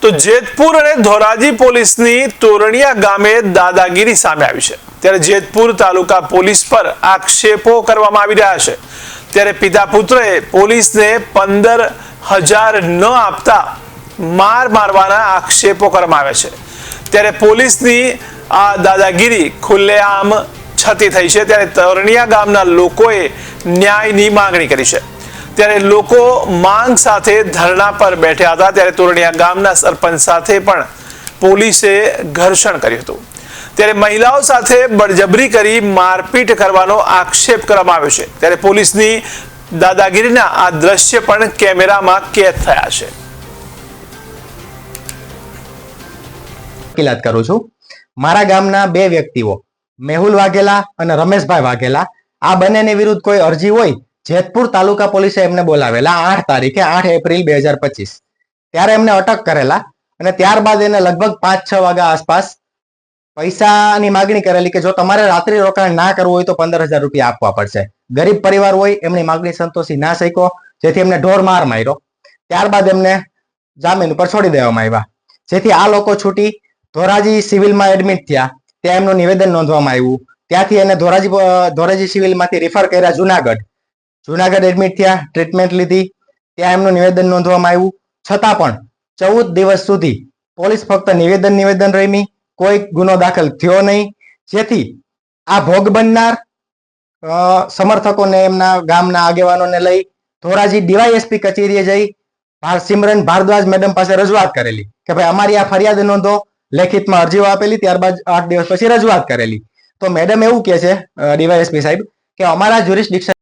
તો જેતપુર અને ધોરાજી પોલીસની તોરણિયા ગામે દાદાગીરી સામે આવી છે. ત્યારે જેતપુર તાલુકા પોલીસ પર આક્ષેપો કરવામાં આવી રહ્યા છે. ત્યારે પિતા પુત્રએ પોલીસને પંદર હજાર ન આપતા માર મારવાના આક્ષેપો કરવામાં આવ્યા છે. ત્યારે પોલીસની આ દાદાગીરી ખુલ્લેઆમ છતી થઈ છે. ત્યારે તોરણિયા ગામના લોકોએ ન્યાયની માંગણી કરી છે. ત્યારે લોકો માંગ સાથે ધરણા પર બેઠ્યા હતા. ત્યારે તોરણિયા ગામના સરપંચ સાથે પણ પોલીસે ઘર્ષણ કર્યું હતું. ત્યારે મહિલાઓ સાથે બળજબરી કરી મારપીટ કરવાનો આક્ષેપ કરવામાં આવ્યો છે. ત્યારે પોલીસની દાદાગીરીના આ દ્રશ્ય પણ કેમેરામાં કેદ થયા છે. કિલાત કરું છું. મારા ગામના બે વ્યક્તિઓ, મેહુલ વાઘેલા અને રમેશભાઈ વાઘેલા. આ બંનેની વિરુદ્ધ કોઈ અરજી હોય જેતપુર તાલુકા પોલીસે એમને બોલાવેલા આઠ તારીખે, આઠ એપ્રિલ બે હજાર પચીસ. ત્યારે એમને અટક કરેલા અને ત્યારબાદ એને લગભગ પાંચ છ વાગ્યા આસપાસ પૈસાની માગણી કરેલી કે જો તમારે રાત્રિ રોકાણ ના કરવું હોય તો પંદર હજાર રૂપિયા આપવા પડશે. ગરીબ પરિવાર હોય, એમની માગણી સંતોષી ના શક્યો, જેથી એમને ઢોર માર માર્યો. ત્યારબાદ એમને જામીન ઉપર છોડી દેવામાં આવ્યા. જેથી આ લોકો છૂટી ધોરાજી સિવિલમાં એડમિટ થયા. ત્યાં એમનું નિવેદન નોંધવામાં આવ્યું. ત્યાંથી એને ધોરાજી ધોરાજી સિવિલમાંથી રિફર કર્યા જુનાગઢ. જુનાગઢ એડમિટ થયા ટ્રીટમેન્ટ લીધી. ત્યાં એમનું નિવેદન નોંધવામાં આવ્યું. છતાં પણ ચૌદ દિવસ સુધી પોલીસ ફક્ત નિવેદન નિવેદન રમી, કોઈ ગુનો દાખલ થયો નહીં. જેથી આ ભોગ બનનાર સમર્થકોને એમના ગામના આગેવાનોને લઈ ધોરાજી ડીવાયએસપી કચેરીએ જઈ સિમરન ભારદ્વાજ મેડમ પાસે રજૂઆત કરેલી કે ભાઈ અમારી આ ફરિયાદ નોંધો. લેખિતમાં અરજીઓ આપેલી, ત્યારબાદ આઠ દિવસ પછી રજૂઆત કરેલી. તો મેડમ એવું કે છે ડીવાયએસપી સાહેબ કે અમારા જ્યુરિસ્ડિક્શન